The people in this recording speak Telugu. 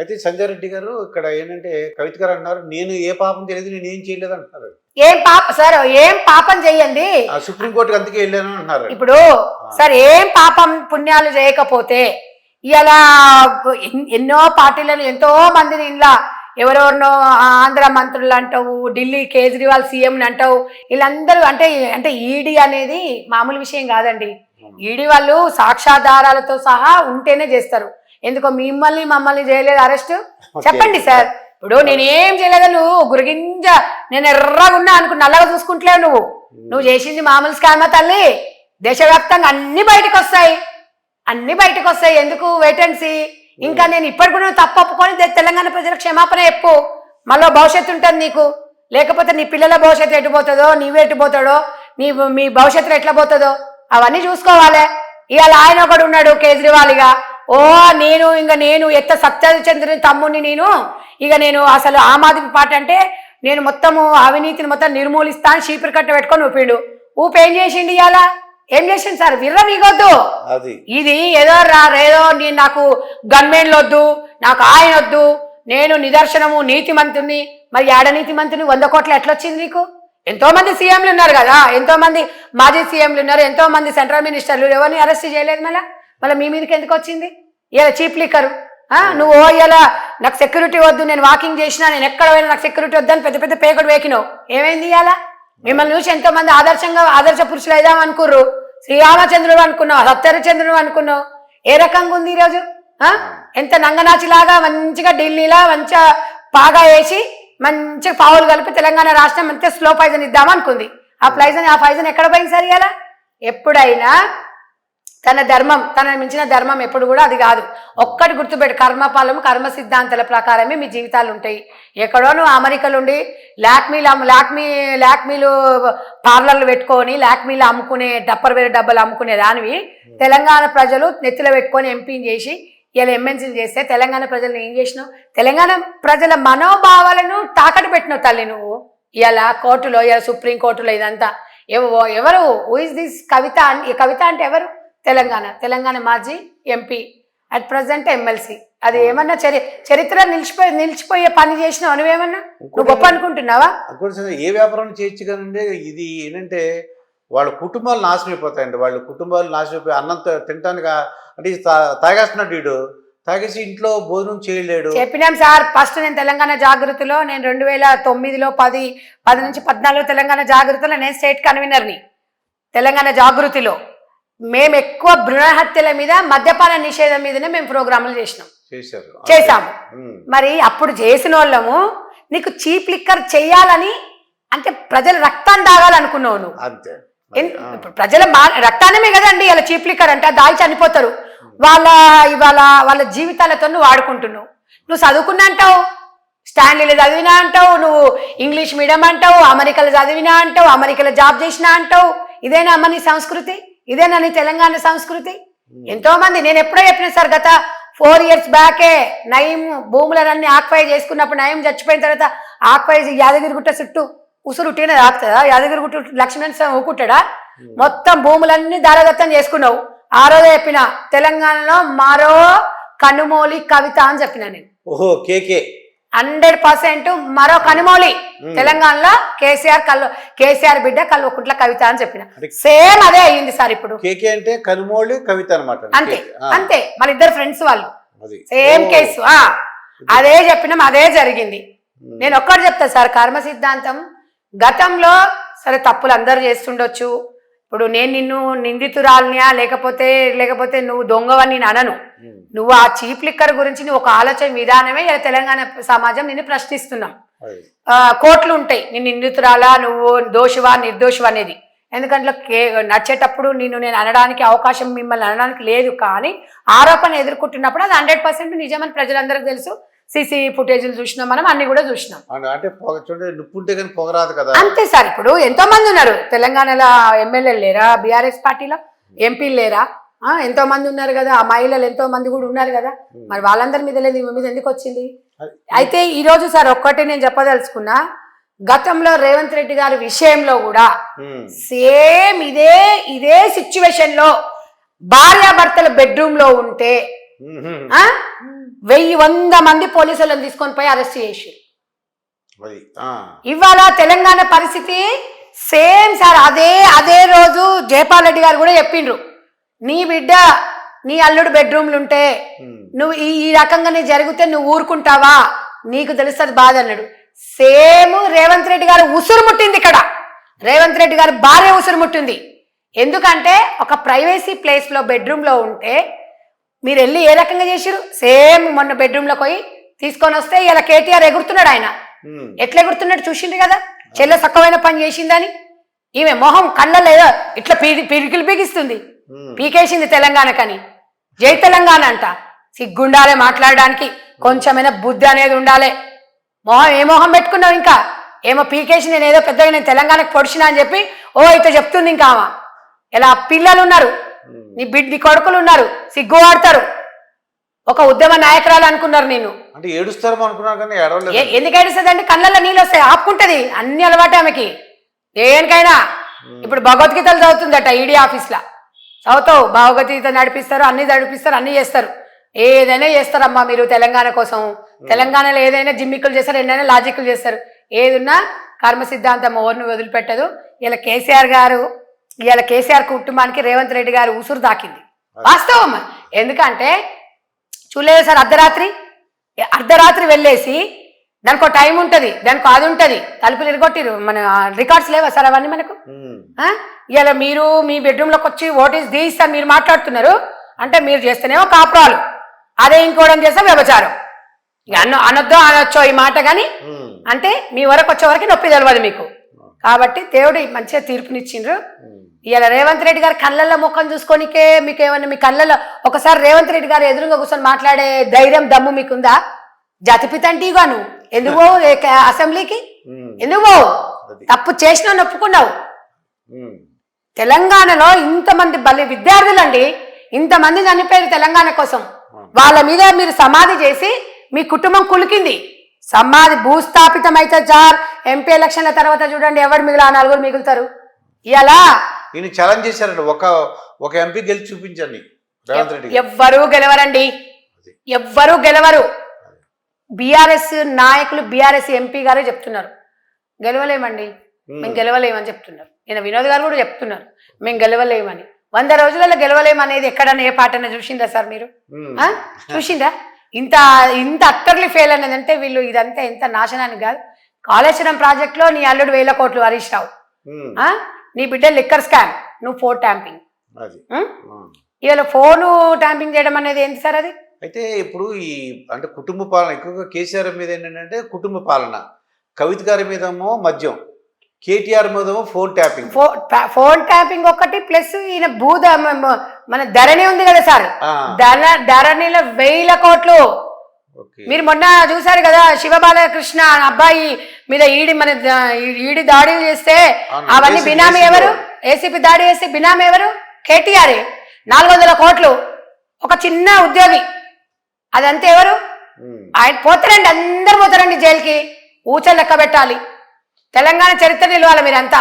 అయితే సంజయ్ రెడ్డి గారు ఇక్కడ ఏంటంటే కవిత గారు అంటున్నారు నేను ఏ పాపం తెలియదు నేను ఏం చేయలేదు అంటున్నారు. ఏం పాప సార్ ఏం పాపం చెయ్యండి. సుప్రీంకోర్టుకి అందుకే వెళ్ళాను అంటున్నారు. ఇప్పుడు సార్ ఏం పాపం పుణ్యాలు చేయకపోతే ఇలా ఎన్నో పార్టీలను ఎంతో మందిని ఇలా ఎవరెవరినో ఆంధ్ర మంత్రులు అంటావు ఢిల్లీ కేజ్రీవాల్ సీఎం అంటావు వీళ్ళందరూ అంటే అంటే ఈడీ అనేది మామూలు విషయం కాదండి. ఈడీ వాళ్ళు సాక్ష్యాధారాలతో సహా ఉంటేనే చేస్తారు. ఎందుకో మిమ్మల్ని మమ్మల్ని చేయలేదు అరెస్ట్? చెప్పండి సార్. ఇప్పుడు నేనేం చేయలేదు నువ్వు? గురిగింజ. నేను ఎర్రగా ఉన్నా అనుకు నల్లగా చూసుకుంటలేవు నువ్వు. నువ్వు చేసింది మామూలు స్కామా తల్లి. దేశవ్యాప్తంగా అన్ని బయటకు వస్తాయి అన్ని బయటకు వస్తాయి ఎందుకు వేటెన్సీ? ఇంకా నేను ఇప్పటి కూడా తప్పు ఒప్పుకొని తెలంగాణ ప్రజల క్షమాపణ చెప్పు. మళ్ళీ భవిష్యత్తు ఉంటుంది నీకు. లేకపోతే నీ పిల్లల భవిష్యత్తు ఎటు పోతుందో నీవు ఎటు పోతాడో నీ మీ భవిష్యత్తులో ఎట్లా పోతుందో అవన్నీ చూసుకోవాలి. ఇవాళ ఆయన ఒకడు ఉన్నాడు కేజ్రీవాల్గా ఓ నేను ఇంకా నేను ఎత్త సత్యచంద్రుని తమ్ముడిని నేను. ఇక నేను అసలు ఆమ్ ఆద్మీ పార్టీ అంటే నేను మొత్తము అవినీతిని మొత్తం నిర్మూలిస్తాను చీపురు కట్ట పెట్టుకొని ఊపిండు. ఊపి ఏం చేసిండు ఇవాళ ఏం చేసిండు సార్? విర్ర వీగొద్దు. అది. ఇది ఏదో రా ఏదో నేను నాకు గన్మెన్లు వద్దు నాకు ఆయన వద్దు. నేను నిదర్శనము నీతిమంతుని మరి ఏడ నీతిమంతుని వంద కోట్లు ఎట్లొచ్చింది నీకు? ఎంతో మంది సీఎంలు ఉన్నారు కదా. ఎంతో మంది మాజీ సీఎంలు ఉన్నారు. ఎంతో మంది సెంట్రల్ మినిస్టర్లు ఎవరిని అరెస్ట్ చేయలేదు మళ్ళా? మళ్ళీ మీ మీదకి ఎందుకు వచ్చింది? ఇలా చీప్ లిక్కరు. నువ్వు ఓ ఇలా నాకు సెక్యూరిటీ వద్దు నేను వాకింగ్ చేసినా నేను ఎక్కడ పోయినా నాకు సెక్యూరిటీ వద్దని పెద్ద పెద్ద పేకడు వేకినావు. ఏమైంది ఇవాళ మిమ్మల్ని చూసి ఎంతో మంది ఆదర్శంగా ఆదర్శ పురుషులు అయిదాం అనుకుర్రు. శ్రీరామచంద్రుడు అనుకున్నావు సత్యరచంద్రుడు అనుకున్నావు. ఏ రకంగా ఉంది ఈరోజు? ఎంత నంగనాచిలాగా మంచిగా ఢిల్లీలో మంచిగా పాగా వేసి మంచిగా పావులు కలిపి తెలంగాణ రాష్ట్రం మంచిగా స్లో పైజన్ ఇద్దాం అనుకుంది. ఆ ప్లైజన్ ఆ పైజన్ ఎక్కడ పోయింది సరి అలా ఎప్పుడైనా తన ధర్మం తన మించిన ధర్మం ఎప్పుడు కూడా అది కాదు. ఒక్కటి గుర్తుపెట్టు కర్మఫలం కర్మ సిద్ధాంతాల ప్రకారమే మీ జీవితాలు ఉంటాయి ఎక్కడో నువ్వు అమెరికాలో లాక్మీలు అమ్ము లాక్మీ లాక్మీలు పార్లర్లు పెట్టుకొని లాక్మీలు అమ్ముకునే డప్పర్ వేరే డబ్బలు అమ్ముకునే దానివి తెలంగాణ ప్రజలు నెత్తిలో పెట్టుకొని ఎంపీని చేసి ఇలా ఎమ్మెన్సీని చేస్తే తెలంగాణ ప్రజలను ఏం చేసినావు? తెలంగాణ ప్రజల మనోభావాలను తాకట్టు పెట్టినావు తల్లి నువ్వు. ఇలా కోర్టులో ఇలా సుప్రీం కోర్టులో ఇదంతా. ఎవరు? Who is this Kavitha? ఈ కవిత అంటే ఎవరు? తెలంగాణ తెలంగాణ మాజీ ఎంపీ అట్ ప్రజెంట్ ఎమ్మెల్సీ. అది ఏమన్నా చరి చరిత్ర నిలిచిపోయి నిలిచిపోయే పని చేసినావు నువ్వేమన్నా? నువ్వు గొప్ప అనుకుంటున్నావా? ఏ వ్యాపారం చేయొచ్చు కానీ ఇది ఏంటంటే వాళ్ళ కుటుంబాలు నాశనం అయిపోతాయండి. వాళ్ళ కుటుంబాలు నాశనం అయిపోయి అన్నం త- తినటానికి అంటే తాగేస్తున్నాడు వీడు. తాగేసి ఇంట్లో భోజనం చేయలేడు. చెప్పినాం సార్ ఫస్ట్ నేను తెలంగాణ జాగృతిలో నేను రెండు వేల తొమ్మిదిలో పది పది నుంచి పద్నాలుగు తెలంగాణ జాగృతిలో నేను స్టేట్ కన్వీనర్ని. తెలంగాణ జాగృతిలో. మేము ఎక్కువ భ్రూణహత్యల మీద మద్యపాన నిషేధం మీదనే మేము ప్రోగ్రాములు చేసినాం. చేశాము. మరి అప్పుడు చేసిన వాళ్ళము నీకు చీప్ లిక్కర్ చెయ్యాలని అంటే ప్రజల రక్తాన్ని తాగాలనుకున్నావు నువ్వు ప్రజల మా- రక్తానమే కదండి ఇలా చీప్ లిక్కర్ అంటే దాగి చనిపోతారు. వాళ్ళ ఇవాళ వాళ్ళ జీవితాలతో నువ్వు వాడుకుంటున్నావు నువ్వు చదువుకున్నా అంటావు స్టాన్లీలో చదివినా అంటావు నువ్వు ఇంగ్లీష్ మీడియం అంటావు అమెరికాలో చదివినా అంటావు అమెరికాలో జాబ్ చేసినా అంటావు. ఇదేనా అమ్మ నీ సంస్కృతి? ఇదేనా నీ తెలంగాణ సంస్కృతి? ఎంతో మంది నేను ఎప్పుడో చెప్పిన సార్ గత ఫోర్ ఇయర్స్ బ్యాకే నయం భూములన్నీ ఆక్వై చేసుకున్నప్పుడు నయం చచ్చిపోయిన తర్వాత ఆక్వై యాదగిరిగుట్ట చుట్టూ ఉసురు ఉట్టిన తాకుతుందా యాదగిరిగుట్ట లక్ష్మణ్ స్వామి ఊకుంటాడా? మొత్తం భూములన్నీ దారదత్తం చేసుకున్నావు. ఆ రోజు చెప్పిన తెలంగాణలో మరో కనుమోలి కవిత అని చెప్పిన నేను. ఓహో కేకే. హండ్రెడ్ పర్సెంట్ మరో కనుమోలి Hmm. తెలంగాణలో కేసీఆర్ కల్లు కేసీఆర్ బిడ్డ కల్వకుంట్ల కవిత అని చెప్పిన. సేమ్ అదే అయ్యింది సార్ ఇప్పుడు. కేకే అంటే కనుమోళి కవిత అనమాట అంతే అంతే. మన ఇద్దరు ఫ్రెండ్స్ వాళ్ళు. సేమ్. కేసు అదే చెప్పినాం అదే జరిగింది. నేను ఒక్కటి చెప్తా సార్ కర్మ సిద్ధాంతం గతంలో సరే తప్పులు అందరూ చేస్తుండొచ్చు. ఇప్పుడు నేను నిన్ను నిందితురాలినా లేకపోతే లేకపోతే నువ్వు దొంగవని నేను అనను. నువ్వు ఆ చీప్ లిక్కర్ గురించి నువ్వు ఒక ఆలోచన విధానమే తెలంగాణ సమాజం నిన్ను ప్రశ్నిస్తున్నాం. కోర్టులు ఉంటాయి. నిన్ను నిందితురాలా నువ్వు దోషివా నిర్దోషివా అనేది. ఎందుకంటే కే నచ్చేటప్పుడు నిన్ను నేను అనడానికి అవకాశం మిమ్మల్ని అనడానికి లేదు. కానీ ఆరోపణ ఎదుర్కొంటున్నప్పుడు అది హండ్రెడ్ పర్సెంట్ నిజమని ప్రజలందరికీ తెలుసు. సీసీ ఫుటేజ్లు చూసినాం మనం అన్ని కూడా చూసినాం. అంటే పొగ చూడండి నిప్పు ఉంటే కానీ పొగరాదు కదా. అంతే సార్ ఇప్పుడు ఎంతో మంది ఉన్నారు. తెలంగాణలో ఎమ్మెల్యేలు లేరా? బీఆర్ఎస్ పార్టీలో ఎంపీలు లేరా? ఎంతో మంది ఉన్నారు కదా? ఆ మహిళలు ఎంతో మంది కూడా ఉన్నారు కదా. మరి వాళ్ళందరి మీద లేదు మీద ఎందుకు వచ్చింది? అయితే ఈ రోజు సార్ ఒక్కటి నేను చెప్పదలుచుకున్నా గతంలో రేవంత్ రెడ్డి గారి విషయంలో కూడా. సేమ్ ఇదే ఇదే సిచ్యువేషన్లో భార్యాభర్తల బెడ్రూమ్లో ఉంటే వెయ్యి వంద మంది పోలీసులను తీసుకొని పోయి అరెస్ట్ చేసి. ఇవాళ తెలంగాణ పరిస్థితి సేమ్ సార్ అదే అదే రోజు జయపాల్ రెడ్డి గారు కూడా చెప్పిండ్రు. నీ బిడ్డ నీ అల్లుడు బెడ్రూమ్లు ఉంటే. నువ్వు ఈ ఈ రకంగానే జరిగితే నువ్వు ఊరుకుంటావా? నీకు తెలుస్తుంది బాధ అన్నాడు. సేమ్ రేవంత్ రెడ్డి గారు ఉసురు ముట్టింది ఇక్కడ. రేవంత్ రెడ్డి గారు భార్య ఉసురు ముట్టింది. ఎందుకంటే ఒక ప్రైవసీ ప్లేస్లో బెడ్రూమ్లో ఉంటే మీరు వెళ్ళి ఏ రకంగా చేసిరు సేమ్ మొన్న బెడ్రూమ్లో పోయి తీసుకొని వస్తే ఇలా కేటీఆర్ ఎగురుతున్నాడు ఆయన. ఎట్లా ఎగురుతున్నాడు చూసిండ్రు కదా? చెల్లె సక్కమైన పని చేసిందని. ఈమె మొహం కళ్ళలో ఏదో ఇట్లా పిరికిలు పీగిస్తుంది. పీకేసింది తెలంగాణకని. జై తెలంగాణ అంట. సిగ్గుండాలే మాట్లాడడానికి. కొంచెమైనా బుద్ధి అనేది ఉండాలి. మొహం ఏ మొహం పెట్టుకున్నావు ఇంకా? ఏమో పీకేసి నేను ఏదో పెద్దగా నేను తెలంగాణకు పొడిచినా అని చెప్పి ఓ అయితే చెప్తుంది ఇంకా ఆమె. ఇలా పిల్లలు ఉన్నారు. నీ బిడ్ నీ కొడుకులు ఉన్నారు సిగ్గు వాడతారు. ఒక ఉద్యమ నాయకురాలు అనుకున్నారు నేను. అంటే ఏడుస్తారేమో అనుకున్నా కానీ ఏడవలేదు. ఏ- ఎందుకు కళ్ళల్లో నీళ్ళు వస్తాయి ఆపుకుంటది అన్ని అలవాటు ఆమెకి. దేనికైనా. ఇప్పుడు భగవద్గీతలు చదువుతుందట ఈడీ ఆఫీస్లో. చదువుతావు భగవద్గీత నడిపిస్తారు అన్ని నడిపిస్తారు అన్ని చేస్తారు. ఏదైనా చేస్తారమ్మా మీరు తెలంగాణ కోసం. తెలంగాణలో ఏదైనా జిమ్మికులు చేస్తారు ఎన్నైనా లాజిక్లు చేస్తారు. ఏదున్నా కర్మ సిద్ధాంతం ఓర్ని వదిలిపెట్టదు. ఇలా కేసీఆర్ గారు ఇలా కేసీఆర్ కుటుంబానికి రేవంత్ రెడ్డి గారు ఉసురు దాకింది వాస్తవం ఎందుకంటే చూడలేదు సార్ అర్ధరాత్రి? అర్ధరాత్రి వెళ్ళేసి దానికి ఒక టైం ఉంటుంది దానికి అది ఉంటుంది. తలుపులు ఇరగొట్టిరు. మన రికార్డ్స్ లేవా సార్ అవన్నీ మనకు. ఇలా మీరు మీ బెడ్రూమ్లోకి వచ్చి ఓటీస్ తీయిస్తారు మీరు మాట్లాడుతున్నారు. అంటే మీరు చేస్తేనేమో కాపురాలు అదే ఇంకోవడం చేస్తే? వ్యభచారం. అన్న అనొద్దు అనొచ్చో ఈ మాట కానీ. అంటే మీ వరకు వచ్చే వరకు నొప్పి తెలియదు మీకు. కాబట్టి దేవుడు మంచిగా తీర్పునిచ్చిండ్రు. ఇలా రేవంత్ రెడ్డి గారి కళ్ళల్లో ముఖం చూసుకోనికే మీకు ఏమన్నా మీ కళ్ళల్లో ఒకసారి రేవంత్ రెడ్డి గారు ఎదురుగా కూర్చొని మాట్లాడే ధైర్యం దమ్ము మీకుందా? జాతిపిత అంటే ఇగాను ఎందుకు పోవు అసెంబ్లీకి. ఎందుకు? పోవు తప్పు చేసినా ఒప్పుకున్నావు ఉమ్. తెలంగాణలో ఇంతమంది బలి విద్యార్థులండి ఇంతమంది చనిపోయారు తెలంగాణ కోసం. వాళ్ళ మీద మీరు సమాధి చేసి మీ కుటుంబం కులికింది. సమాధి భూస్థాపితం అయితే ఎంపీ ఎలక్షన్ల తర్వాత చూడండి ఎవరు మిగిలిన ఆ నలుగురు మిగులుతారు? ఇలా ఈయన ఛాలెంజ్ చేశారండి. ఒక ఒక ఎంపీ గెలిచి చూపించండి. రేవంత్ రెడ్డి. ఎవ్వరూ గెలవరండి. ఎవ్వరూ గెలవరు. బీఆర్ఎస్ నాయకులు బీఆర్ఎస్ ఎంపీ గారే చెప్తున్నారు. గెలవలేమండి. మేము. గెలవలేమని చెప్తున్నారు. నేను వినోద్ గారు కూడా చెప్తున్నారు. మేము గెలవలేమని. వంద రోజులలో గెలవలేమనేది ఎక్కడన్నా ఏ పాటన చూసిందా సార్ మీరు? చూసిందా? ఇంత ఇంత అట్టర్లీ ఫెయిల్ అనేది అంటే వీళ్ళు ఇదంతా ఎంత నాశనానికి కాదు. కాళేశ్వరం ప్రాజెక్ట్లో నీ అల్లుడు వేల కోట్లు హరీష్ రావు? నీ బిడ్డ లిక్కర్ స్కామ్. నువ్వు ఫోన్ ట్యాంపింగ్. ఇవాళ ఫోను ట్యాంపింగ్ చేయడం అనేది ఏంటి సార్ అది? అయితే ఇప్పుడు ఈ అంటే కుటుంబ పాలన ఎక్కువగా కేసీఆర్ మీద ఏంటంటే కుటుంబ పాలన. కవిత గారి మీదేమో మద్యం. కేటీఆర్ మీదేమో ఫోన్ ట్యాపింగ్. ఫోన్ ట్యాపింగ్ ఒకటి ప్లస్ ఈయన భూద మన ధరణి ఉంది కదా సార్. ధర ధరణిలో వేల కోట్లు. మీరు మొన్న చూసారు కదా శివబాలకృష్ణ అనే అబ్బాయి మీద ఈడి మన ఈడి దాడులు చేస్తే అవును, అవన్నీ బినామీ ఎవరు? ఏసీపీ దాడి చేస్తే బినామీ ఎవరు? కేటీఆర్. నాలుగు వందల కోట్లు. ఒక చిన్న ఉద్యోగి. అదంతా ఎవరు. ఆయన పోతారండి అందరు పోతారండి జైలుకి. ఊచలు లెక్క పెట్టాలి. తెలంగాణ చరిత్ర నిలవాలి మీరంతా.